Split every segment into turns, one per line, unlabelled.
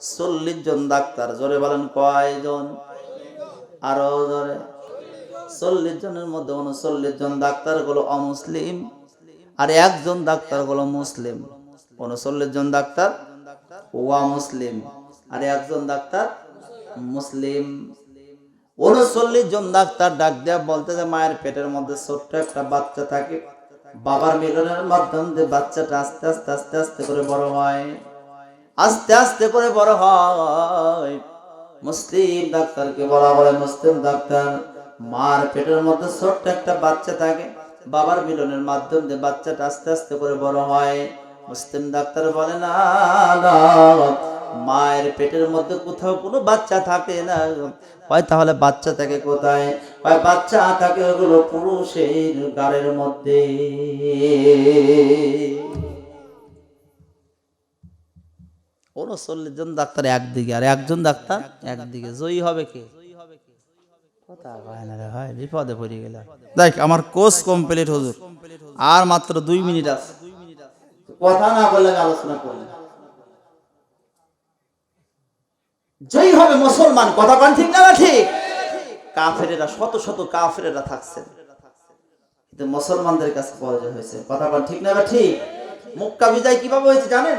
চল্লিশ জন ডাক্তার, জোরে বলেন কয়জন? আরও জোরে। চল্লিশ জনের মধ্যে উনচল্লিশ জন ডাক্তারগুলো অমুসলিম আর একজন ডাক্তারগুলো মুসলিম। উনচল্লিশ জন ডাক্তার ওয়া মুসলিম আর একজন ডাক্তার মুসলিম। উনচল্লিশ জন ডাক্তার ডাক দেয়া বলতে যে মায়ের পেটের মধ্যে ছোট্ট একটা বাচ্চা থাকে, বাবার মিলনের মাধ্যম দিয়ে বাচ্চাটা আস্তে আস্তে আস্তে আস্তে করে বড় হয়। আস্তে আস্তে করে বড় হয়। মুসলিম ডাক্তারকে বলা বলে মুসলিম ডাক্তার, মার পেটের মধ্যে ছোট্ট একটা বাচ্চা থাকে, বাবার মিলনের মাধ্যম দিয়ে বাচ্চাটা আস্তে আস্তে করে বড় হয়। মুসলিম ডাক্তার বলে, না মায়ের পেটের মধ্যে কোথাও কোনো বাচ্চা থাকে না। হয় তাহলে বাচ্চা থাকে কোথায়? হয় বাচ্চা থাকে ওগুলো পুরুষের গাড়ের মধ্যে। উনচল্লিশ জন ডাক্তার একদিকে আর একজন ডাক্তার একদিকে। জয়ী হবে কে? বিপদে পড়ে গেলাম। দেখ, আমার কোর্স কমপ্লিট আর মাত্র দুই মিনিট আছে। কথা না আলোচনা জয়ী হবে মুসলমান, কথা কন ঠিক না ঠিক? কাফেরেরা, শত শত কাফেরেরা থাকছেন কিন্তু মুসলমানদের কাছে পরাজয় হয়েছে। কথা কন ঠিক না ঠিক? মক্কা বিজয় কীভাবে হয়েছে জানেন?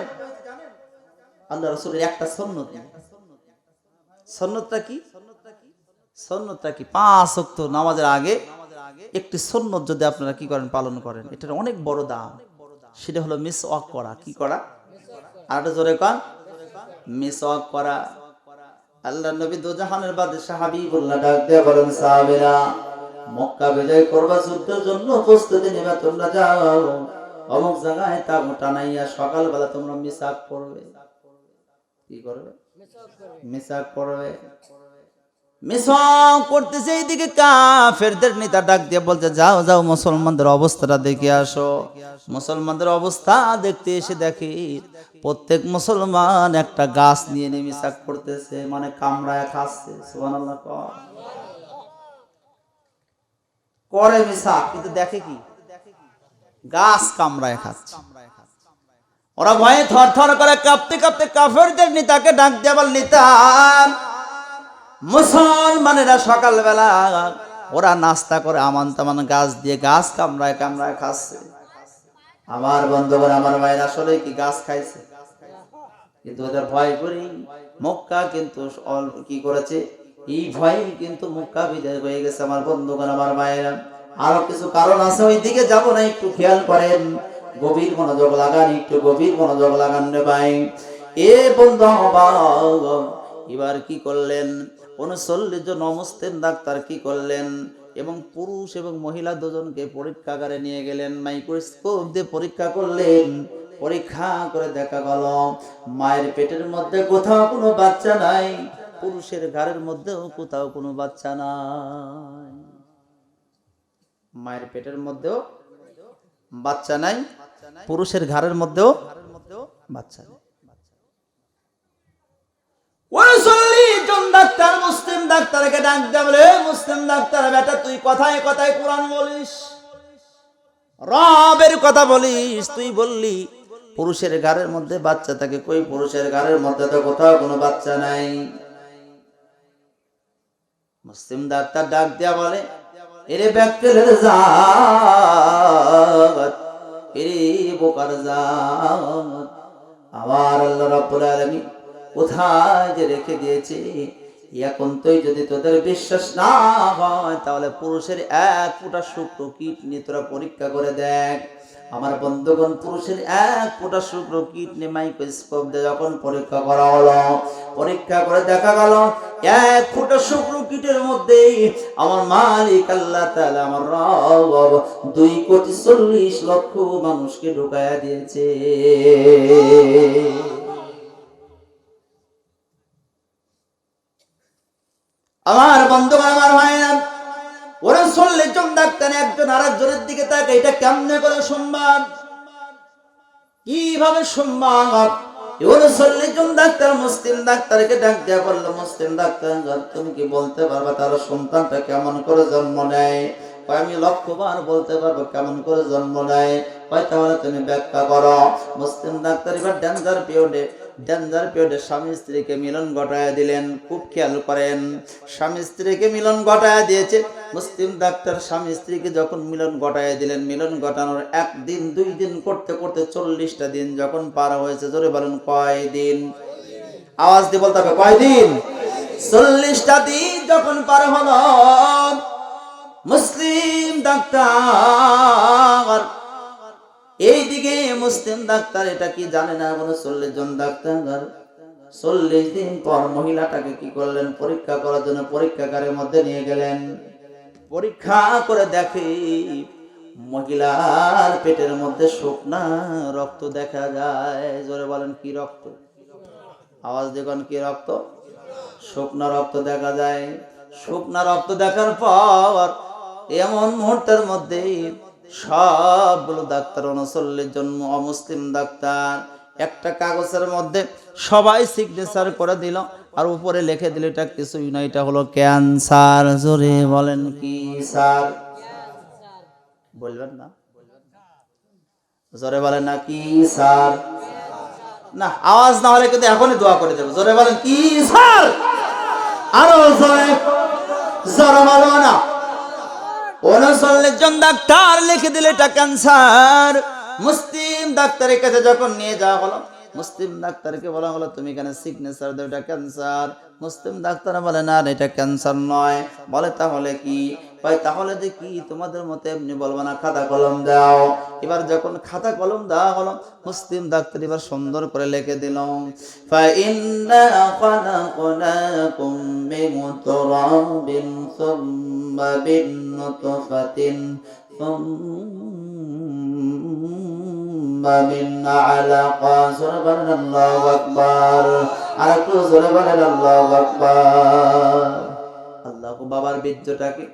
আল্লাহ রসুলের একটা সন্ন্যত। সন্ন্যতটা কি? সন্ন্যতটা কি? পাঁচ অক্ত নামাজের আগে একটি সন্ন্যত যদি আপনারা কি করেন, পালন করেন, এটার অনেক বড় দাম। সেটা হলো মিস ওয়াক করা। কি করা? আর জোরে কন। মিস ওয়াক করা। আল্লাহ নবী দোজাহানের বাদে সাহাবিবুল্লাহ ডাক দিয়ে বলেন, সাহাবীরা, মক্কা বিজয় করবা যুদ্ধের জন্য প্রস্তুতি নেবে, তোমরা যাও। অমুক জায়গায় তা টানাইয়া সকালবেলা তোমরা মিস করবে। কি করবে? মিসাক করবে। মিসক করতেছে এইদিকে কাফেরদের নেতা ডাক দিয়ে বলছে যাও যাও মুসলমানদের অবস্থাটা দেখে আসো। মুসলমানদের অবস্থা দেখতে এসে দেখি প্রত্যেক মুসলমান একটা গাছ নিয়ে নিয়ে মিসাক করতেছে মানে কামড়ায় খাচ্ছে সুবহানাল্লাহ করে মিসাক কিন্তু দেখে কি? গাছ কামড়ায় খাচ্ছে। ওরা ভয়ে থর থর করে কাঁপতে কাঁপতে কাফেরদের নেতাকে ডাক দিয়ে নিতাম। মুসলমানেরা সকালবেলা ওরা নাস্তা করে আমান তামান গাছ দিয়ে গাছ কামড়ায় কামড়ায় খাচ্ছে। আমার বন্ধুগণ, আমার ভাইয়ের, আসলে কি গাছ খাইছে? কিন্তু ওদের ভয় করি। মক্কা কিন্তু কি করেছে? এই ভয় কিন্তু মক্কা বিজয় হয়ে গেছে। আমার বন্ধুগণ, আমার ভাইয়েরা, আরও কিছু কারণ আছে ওই দিকে যাব না, একটু খেয়াল করেন। গভীর মনোযোগ লাগান, একটু গভীর মনোযোগ লাগান রে ভাই। এ বন্ধু এবার কি করলেন? উনচল্লিশ জন অমুসলিম ডাক্তার কি করলেন? এবং পুরুষ এবং মহিলা দুজনকে পরীক্ষাগারে নিয়ে গেলেন মাইক্রোস্কোপ দিয়ে পরীক্ষা করলেন। পরীক্ষা করে দেখা গেল, মায়ের পেটের মধ্যে কোথাও কোনো বাচ্চা নাই, পুরুষের ঘাড়ের মধ্যেও কোথাও কোনো বাচ্চা নাই। মায়ের পেটের মধ্যেও বাচ্চা নাই পুরুষের ঘাড়ের মধ্যেও বাচ্চা ডাক্তার মুসলিম ডাক্তারকে ডাক দেবে মুসলিম ডাক্তার বেটা তুই কথায় কথায় কোরআন বলিস। রবের কথা বলিস তুই বললি। পুরুষের ঘরের মধ্যে বাচ্চা থাকে। কই পুরুষের ঘরের মধ্যে তো কোথাও কোনো বাচ্চা নাই। মুসলিম ডাক্তার ডাক দেয়া বলে এরে ব্যাকটেলের জাত বোকার আমার আল্লাহ রাব্বুল আলামিন কোথায় যে রেখে দিয়েছে? এখন তুই যদি তোদের বিশ্বাস না হয়, তাহলে পুরুষের এক ফুটা শুক্র কিডনি তোরা পরীক্ষা করে দেখ। আমার বন্ধুগণ, পুরুষের এক ফুটা শুক্র কিডনি মাইক্রোস্কোপ দিয়ে যখন পরীক্ষা করা হলো, পরীক্ষা করে দেখা গেল, এক ফুটা শুক্র কিটের মধ্যে আমার মালিক আল্লাহ তাআলা আমার রব দুই কোটি চল্লিশ লক্ষ মানুষকে ঢুকায়া দিয়েছে। আমার বন্ধুগণ, আমার ভাইরা ওরা চল্লিশ জন ডাক্তার একজন আর একজনের দিকে তাকে এটা কেমনে করে সম্মান কীভাবে সম্মান ডাক্তার ডাক বলল মুসলিম ডাক্তার তুমি কি বলতে পারবা তার সন্তানটা কেমন করে জন্ম নেয়? আমি বলতে পারব, কেমন করে জন্ম নেয়? তাহলে তুমি ব্যাখ্যা করো। মুসলিম ডাক্তার এবার ডেঞ্জার পিরিয়ডে ডেঞ্জার পিরিয়ডে স্বামী স্ত্রীকে মিলন ঘটায় দিলেন, খুব খেয়াল করেন। স্বামী স্ত্রীকে মিলন ঘটায় দিয়েছে। মুসলিম ডাক্তার স্বামী স্ত্রীকে যখন মিলন ঘটায় দিলেন, মিলন ঘটানোর একদিন, দুই দিন করতে করতে চল্লিশটা দিন যখন পার হয়েছে, জোরে বলেন, কয় দিন? আওয়াজ দিয়ে বলতে হবে কয়দিন চল্লিশটা দিন যখন পার হলো, মুসলিম ডাক্তার এইদিকে মুসলিম ডাক্তার, এটা কি জানে না কোনো চল্লিশ জন ডাক্তার? চল্লিশ দিন পর মহিলাটাকে কি করলেন? পরীক্ষা করার জন্য পরীক্ষাগারের মধ্যে নিয়ে গেলেন। পরীক্ষা করে দেখে মহিলার পেটের মধ্যে শুকনা রক্ত দেখা যায়। জোরে বলেন, কি রক্ত? আওয়াজ দেখুন, কি রক্ত? শুকনা রক্ত দেখা যায়। শুকনা রক্ত দেখার পর এমন মুহূর্তের মধ্যে সবগুলো ডাক্তার উনচল্লিশ জন অমুসলিম ডাক্তার। একটা কাগজের মধ্যে সবাই সিগনেচার করে দিল, আর উপরে লিখে দিল, এটা কিছুই না, এটা হলো ক্যান্সার জোরে বলেন কি, স্যার? বলবেন না? জোরে বলেন না কি, স্যার? না, আওয়াজ না হলে কিন্তু এখনই দোয়া করে দেবো। জোরে বলেন কি, স্যার? আরও জোরে জোরে বলো না। জন ডাক্তার লিখে দিলে এটা ক্যান্সার মুসলিম ডাক্তারের কাছে যখন নিয়ে যাওয়া হলো মুসলিম ডাক্তারকে বলা হলো, তুমি এখানে সিগনেচার দাও, এটা ক্যান্সার মুসলিম ডাক্তার বলে, না, এটা ক্যান্সার নয়। বলে, তাহলে কি? ভাই তাহলে যে কি তোমাদের মতে এমনি বলব না, খাতা কলম দাও। এবার যখন খাতা কলম দেওয়া হলো, মুসলিম ডাক্তার এবার সুন্দর করে লিখে দিলাম ثم من نطفة ثم من علقة سورة بلد الله أكبر আর একটু জোরে বলেন আল্লাহ আকবার আল্লাহ বাবার বীর্যটাকে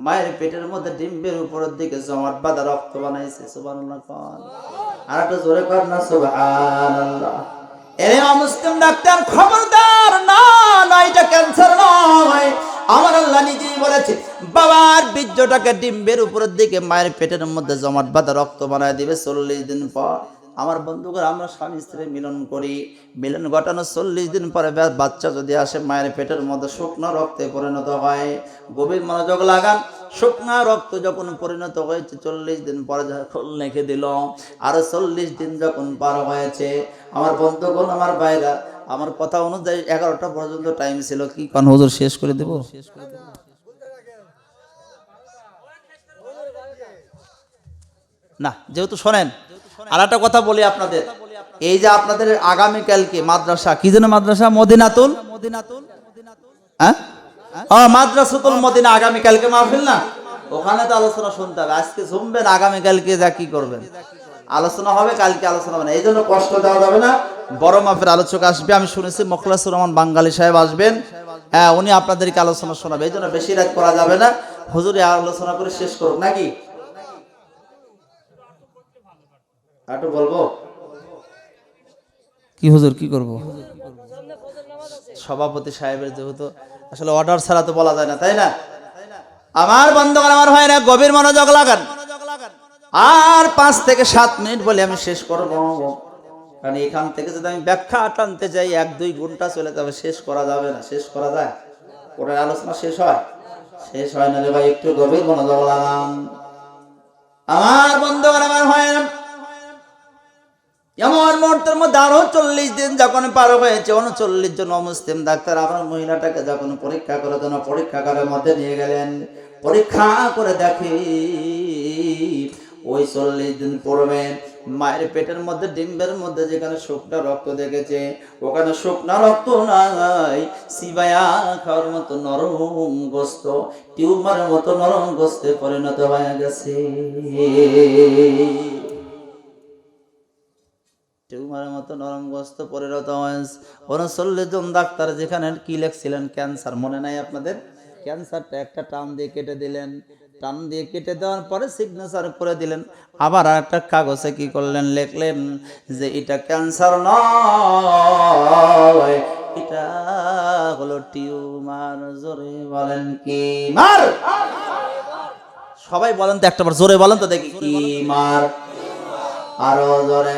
মায়ের পেটের মধ্যে ডিম্বের উপরের দিকে জমাট বাঁধা রক্ত বানাইছে সুবহানাল্লাহ কন আর একটু জোরে কর না সুবহানাল্লাহ এরে মুসলিম ডাক্তার খবরদার না না এটা ক্যান্সার নয় আমার আল্লাহ নিজেই বলেছে বাবার বীর্যটাকে ডিম্বের উপরের দিকে মায়ের পেটের মধ্যে জমাট বাঁধা রক্ত বানায় দিবে চল্লিশ দিন পর। আমার বন্ধুরা আমরা স্বামী স্ত্রী মিলন করি। মিলন ঘটানো চল্লিশ দিন পরে বাচ্চা যদি আসে, মায়ের পেটের মধ্যে শুকনো রক্তে পরিণত হয়। গভীর মনোযোগ লাগান। শুকনা রক্ত যখন পরিণত হয়েছে, চল্লিশ দিন পরে যখন লিখে দিল। আরও চল্লিশ দিন যখন পার হয়েছে, আমার বন্ধুগণ, আমার বাইরা আমার কথা অনুযায়ী এগারোটা পর্যন্ত টাইম ছিল। কি কারণ হুজুর শেষ করে দেবো? না, যেহেতু শোনেন, আর একটা কথা বলি আপনাদের। এই যে আপনাদের আগামীকালকে মাদ্রাসা, কি যেন মাদ্রাসা? মদিনাতুল? মদিনাতুল হ্যাঁ ও মাদ্রাসাতুল মদিনা আগামীকালকে মাহফিল না? ওখানে তো আলোচনা শুনতে হবে। আজকে শুনবেন, আগামীকালকে যা কি করবেন। আলোচনা হবে, কালকে আলোচনা হবে না। এই জন্য কষ্ট দেওয়া যাবে না। বড় মাপের আলোচক আসবে, আমি শুনেছি মোখলাসুর রহমান বাঙ্গালী সাহেব আসবেন। হ্যাঁ উনি আপনাদেরকে আলোচনা শোনাবে। এই জন্য বেশি রাত করা যাবে না। হুজুরে আলোচনা করে শেষ করুক। নাকি? একটু বলব? কি হুজুর কি করব? সভাপতি সাহেবের যেহেতু আসলে অর্ডার ছাড়া তো বলা যায় না তাই না? আমার বন্ধুগণ আমার হয় না গভীর মনোযোগ লাগান। আর পাঁচ থেকে সাত মিনিট বলে আমি শেষ করব। কারণ এখান থেকে যদি আমি ব্যাখ্যা টানতে যাই এক দুই ঘণ্টা চলে যাবে শেষ করা যাবে না শেষ করা যায়? পরে আলোচনা শেষ হয়? শেষ হয় না রে ভাই একটু গভীর মনোযোগ লাগান। আমার বন্ধুগণ আমার হয় না এমন মুহূর্তের মধ্যে আরও চল্লিশ দিন যখন পার হয়েছে, উনচল্লিশ জন অমুসলিম ডাক্তার আপনার মহিলাটাকে যখন পরীক্ষা করার জন্য পরীক্ষাগারের মধ্যে নিয়ে গেলেন। পরীক্ষা করে দেখে, ওই চল্লিশ দিন পূর্বে মায়ের পেটের মধ্যে, ডিম্বের মধ্যে যেখানে শুকনা রক্ত দেখেছে, ওখানে শুকনা রক্ত নাই, সিবায়া খাওয়ার মতো নরম গোস্ত, টিউমারের মতো নরম গোস্তে পরিণত হয়ে গেছে। টিউমারের মতো নরম গোস্ত পরিণত হয়েছে জন ডাক্তার যেখানে কি লেখছিলেন? ক্যান্সার। মনে নাই আপনাদের? ক্যান্সারটা একটা টান দিয়ে কেটে দিলেন। টান দিয়ে কেটে দেওয়ার পরে সিগনেচার করে দিলেন। আবার একটা কাগজে কি করলেন? লিখলেন যে, এটা ক্যান্সার নয়। এটা হলো টিউমার। জোরে বলেন কি মার? সবাই বলেন তো একটাবার। জোরে বলেন তো দেখি। কি মার? আরও জোরে।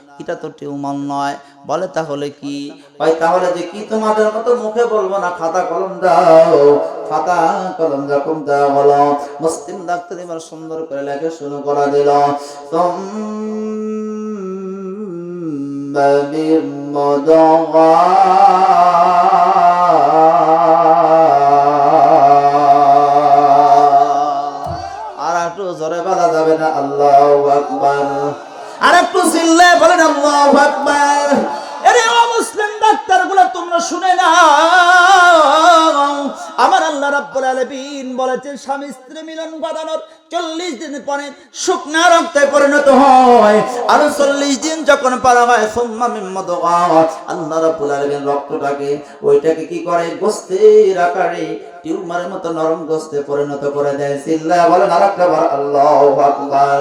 পাখিটা তো টিউমার নয়। বলে তাহলে কি? ভাই, তাহলে যে কি তোমাদের মতো মুখে বলব না খাতা কলম দাও খাতা কলম যখন দেওয়া হলো, মুসলিম ডাক্তার এবার সুন্দর করে লেখে শুরু করা দিল আর একটু জোরে বলা যাবে না, আল্লাহ আকবার। একটু বলেন, আল্লাহ আকবার। আরে ও মুসলিম ডাক্তারগুলো তোমরা শুনে না আমার আল্লাহ রাব্বুল আলামিন বলেছেন, স্বামী স্ত্রী মিলন ঘটানোর চল্লিশ দিন পরে শুকনা রক্তে পরিণত হয়। আর চল্লিশ দিন যখন পারা হয়, সোম্মা মিম্মদ আল্লাহ রাব্বুল আলামিন রক্তটাকে, ওইটাকে কি করে? গোস্তের আকারে, টিউমারের মতো নরম গোস্তে পরিণত করে দেয়। চিল্লা বলেন আর একটা বার আল্লাহু আকবার।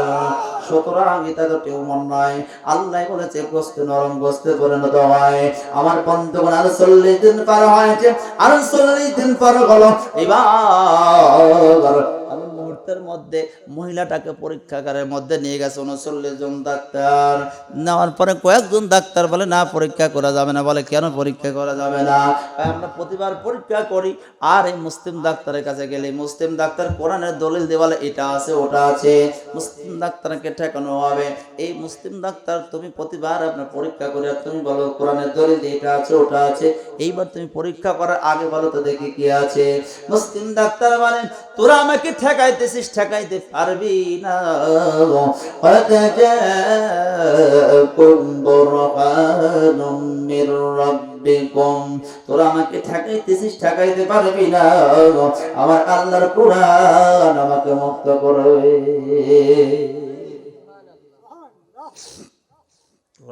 সুতরাং এটা তো টিউমার নয়। আল্লাহ বলেছে, গোস্তে নরম, গোস্তে পরিণত হয়। আমার বন্ধুগণ, আর চল্লিশ দিন পার হয়েছে, আর চল্লিশ দিন পার হলো। এবার মুহূর্তের মধ্যে মহিলাটাকে পরীক্ষাগারের মধ্যে নিয়ে গেছে উনচল্লিশ জন ডাক্তার। নেওয়ার পরে কয়েকজন ডাক্তার বলে, না, পরীক্ষা করা যাবে না। বলে, কেন পরীক্ষা করা যাবে না? আমরা প্রতিবার পরীক্ষা করি, আর এই মুসলিম ডাক্তারের কাছে গেলে, মুসলিম ডাক্তার কোরআনের দলিল দিয়ে বলে, এটা আছে, ওটা আছে। মুসলিম ডাক্তারকে ঠেকানো হবে। এই মুসলিম ডাক্তার তুমি প্রতিবার আপনার পরীক্ষা করে তুমি বলো, কোরআনের দলিল এটা আছে, ওটা আছে। এইবার তুমি পরীক্ষা করার আগে বলো তো দেখি কি আছে? মুসলিম ডাক্তার বলেন তোরা আমাকে ঠেকাইতেছিস, ঠেকাইতে পারবি না। তোরা আমাকে ঠেকাইতেছিস, ঠেকাইতে পারবি না। আমার আল্লাহর কোরআন আমাকে মুক্ত করবে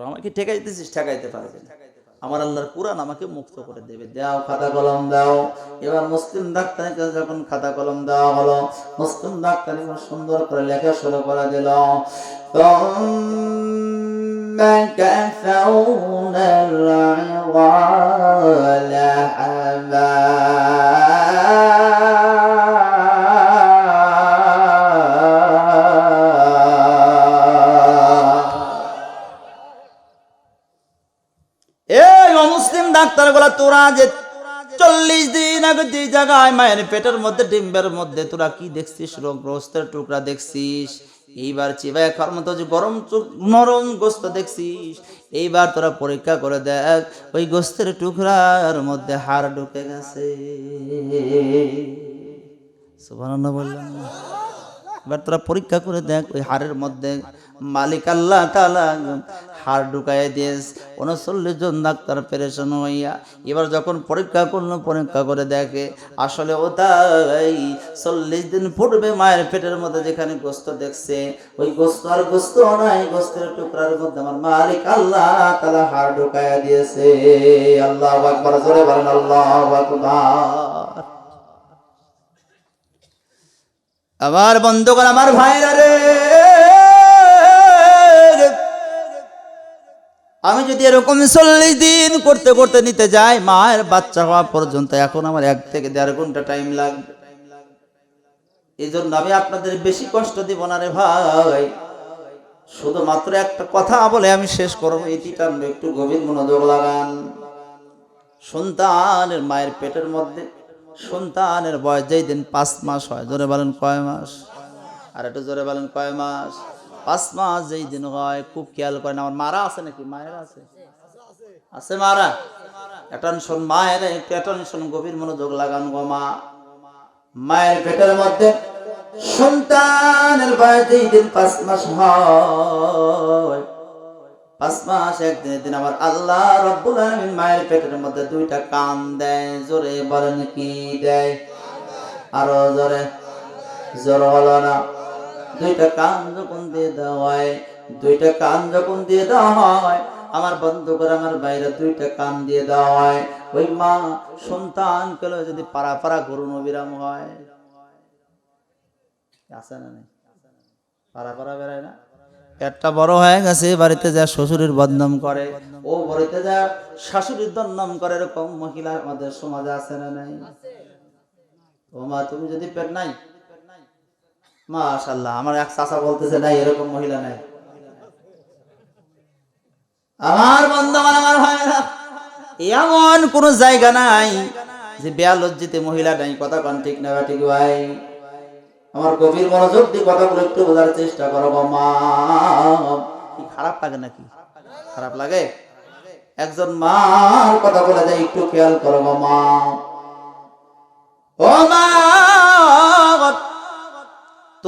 আমাকে ঠেকাইতেছিস, ঠেকাইতে পারবি না। আমার আল্লাহর কোরআন আমাকে মুক্ত করে দেবে দাও খাতা কলম দাও এবার মুসলিম ডাক্তারের কাছে যখন খাতা কলম দেওয়া হলো মুসলিম ডাক্তার এবার সুন্দর করে লেখা শুরু করে দিল ثم كسونا العظام তোরা যে চল্লিশ দিন আগে যে জায়গায় মায়ের পেটের মধ্যে, ডিম্বের মধ্যে, তোরা কি দেখছিস? রোগগ্রস্তের টুকরা দেখছিস। এইবার চিবায় খাওয়ার মতো যে গরম নরম গোস্ত দেখছিস। এইবার তোরা পরীক্ষা করে দেখ, ওই গোস্তের টুকরার মধ্যে হাড় ঢুকে গেছে। বললাম এবার তোরা পরীক্ষা করে দেখ, ওই হাড়ের মধ্যে মালিক আল্লাহ তালা হাড় ঢুকাই দিয়েস উনচল্লিশ জন ডাক্তার পেরেশন হইয়া এবার যখন পরীক্ষা করল, পরীক্ষা করে দেখে আসলে ও তাই চল্লিশ দিন পূর্বে মায়ের পেটের মধ্যে যেখানে গোস্ত দেখছে, ওই গোস্ত আর গোস্ত নাই, গোস্তের টুকরার মধ্যে আমার মালিক আল্লাহ তালা হাড় ঢুকাইয়া দিয়েছে। আল্লাহ আকবার, জোরে বলেন, আল্লাহ আকবার। আমার বন্ধুগণ আমার ভাইরা রে। আমি যদি এরকম চল্লিশ দিন করতে করতে নিতে যাই, মায়ের বাচ্চা হওয়া পর্যন্ত এখন আমার এক থেকে দেড় ঘণ্টা টাইম লাগবে। এই জন্য আমি আপনাদের বেশি কষ্ট দিব না রে ভাই। শুধুমাত্র একটা কথা বলে আমি শেষ করব এটিটা একটু গভীর মনোযোগ লাগান। সন্তানের মায়ের পেটের মধ্যে, সন্তানের বয়স যেই দিন পাঁচ মাস হয়, জোরে বলেন কয় মাস? আর একটু জোরে বলেন কয় মাস? পাঁচ যেই দিন হয়, খুব খেয়াল করেন, আমার মারা আছে নাকি? মায়ের আছে? আছে মারা? অ্যাটেনশন মায়ের অ্যাটেনশন গভীর মনোযোগ লাগান গো মা। মায়ের পেটের মধ্যে সন্তানের বয়স যেই দিন পাঁচ মাস হয়, পাঁচ মাস একদিন দিন আমার আল্লাহ রব্বুল আলামিন মায়ের পেটের মধ্যে দুইটা কান দেয়, জোরে বলেন কি দেয়? আরও জোরে, জোর হলো না। দুইটা কান যখন দিয়ে দেওয়া হয়, দুইটা কান যখন দিয়ে দেওয়া হয়, আমার বন্ধু করে আমার বাইরে দুইটা কান দিয়ে দেওয়া হয়। ওই মা সন্তান কেলো যদি পাড়া পাড়া করুন অবিরাম হয় না পেটটা বড় হয়ে গেছে বাড়িতে বদনাম করে। ও বাড়িতে যা করে, এরকম মহিলা আমাদের সমাজে আছে না নাই? ও মা, তুমি যদি পেট নাই মাশাল্লাহ আমার এক চাচা বলতেছে এরকম মহিলা নাই। আমার আমার ভাইরা এমন কোন জায়গা নাই যে মহিলা নাই, কথা কন ঠিক না ঠিক ভাই? আমার গভীর মনোযোগ দিয়ে কথাগুলো একটু বোঝার চেষ্টা করো মা। কি খারাপ লাগে নাকি? খারাপ লাগে? একজন মার কথা বলে যায়, একটু খেয়াল করো মা। ও মা!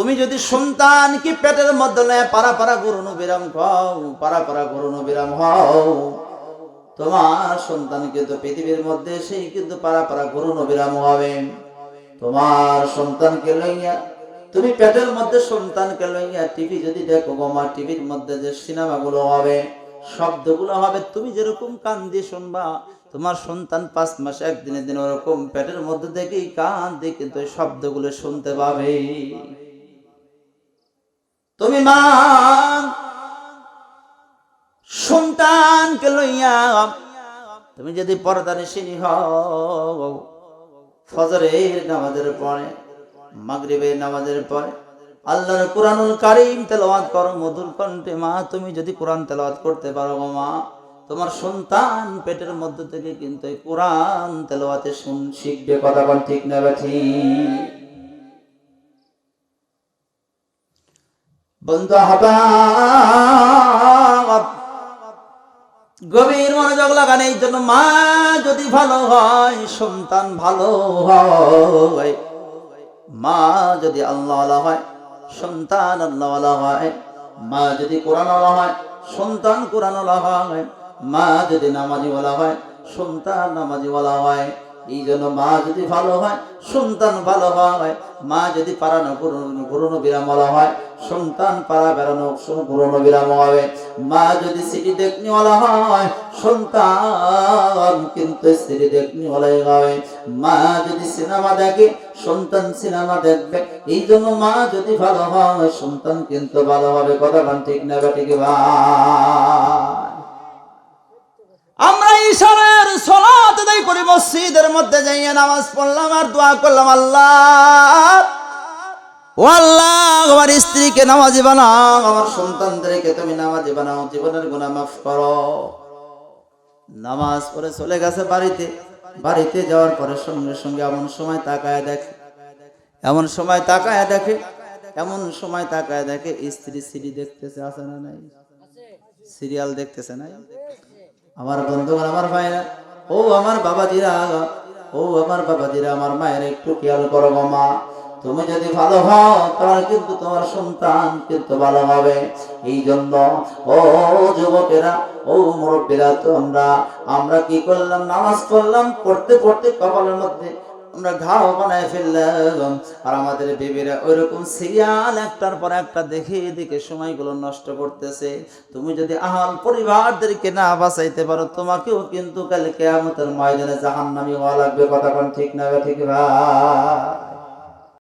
তুমি যদি সন্তান কি পেটের মধ্যে পারা পারা গরুন বিরাম খাও, পারা পারা গরুন বিরাম হও তোমার সন্তান কিন্তু পৃথিবীর মধ্যে সেই কিন্তু পারা পারা গরুন বিরাম হবে। তোমার সন্তানকে লইয়া, তুমি পেটের মধ্যে সন্তানকে লইয়া টিভি যদি দেখো গোমা টিভির মধ্যে যে সিনেমাগুলো হবে, শব্দগুলো হবে, তুমি যেরকম কান দিয়ে শুনবা, তোমার সন্তান পাঁচ মাস একদিনে দিন ওরকম পেটের মধ্যে দেখেই কান দিয়ে কিন্তু শব্দগুলো শুনতে পাবে। তুমি মা, সন্তানকে লইয়া তুমি যদি পর্দানিসিনী হও, ফজরের নামাজের পরে, মাগরিবের নামাজের পরে, আল্লাহর কোরআনুল কারিম তেলাওয়াত করো, মধুর কণ্ঠে মা, তুমি যদি কোরআন তেলাওয়াত করতে পারো মা, তোমার সন্তান পেটের মধ্যে থেকে কিন্তু এই কোরআন তেলাওয়াতে শুন, শিখবে, কথা কোন ঠিক না ঠিক? বন্ধু হঠাৎ গভীর মনোযোগ লাগান, এই জন্য মা যদি ভালো হয়, সন্তান ভালো হয়, মা যদি আল্লাহ হয়, সন্তান আল্লাহ হয়, মা যদি কোরআন হয়, সন্তান কোরআন হয়, মা যদি নামাজি বলা হয়, সন্তান নামাজি বলা হয়, এই জন্য মা যদি ভালো হয়, সন্তান ভালো হয়, মা যদি পারানো পুরনো পুরনো বিরাম বলা হয় সন্তান পাড়া বেড়ানো পুরনো বিরাম হবে। মা যদি সিটি দেখনি বলা হয়, সন্তান কিন্তু সিটি দেখনি বলাই হবে। মা যদি সিনেমা দেখে, সন্তান সিনেমা দেখবে। এই জন্য মা যদি ভালো হয়, সন্তান কিন্তু ভালো হবে। কথা ঠিক না বা ঠিক ভাই? আমরা ঈশ্বরের সলাত আদায় করি, মসজিদের মধ্যে যাইয়া নামাজ পড়লাম আর দোয়া করলাম, আল্লাহ ও আমার স্ত্রীকে নামাজি বানাও, আমার সন্তানদেরকে তুমি নামাজি বানাও, জীবনের গুণা মাফ করো। নামাজ পড়ে চলে গেছে বাড়িতে বাড়িতে যাওয়ার পরে সঙ্গে সঙ্গে এমন সময় তাকায় দেখে, এমন সময় তাকায় দেখে, এমন সময় তাকায় দেখে স্ত্রী সিডি দেখতেছে, আছে না নাই? সিরিয়াল দেখতেছে নাই? আমার বন্ধুগণ, আমার ভাইরা ও আমার বাবাজিরা, ও আমার বাবাজিরা, আমার মায়ের একটু খেয়াল করো গো মা। তুমি যদি ভালো হও, তাহলে কিন্তু তোমার সন্তান কিন্তু ভালো হবে। এই জন্য ও যুবকেরা, ও মুরব্বীরা তো আমরা কি করলাম? নামাজ পড়লাম, পড়তে পড়তে কপালের মধ্যে আমরা ঘাও বানায় ফেললাম। আর আমাদের বেবিরা ওইরকম সিরিয়াল একটার পর একটা দেখে দেখে সময়গুলো নষ্ট করতেছে। তুমি যদি আহাল পরিবারদেরকে না বাঁচাইতে পারো, তোমাকেও কিন্তু কালকে আমাদের ময়দানে জাহান্নামি হওয়া লাগবে। কথা ঠিক না ঠিক ভাই?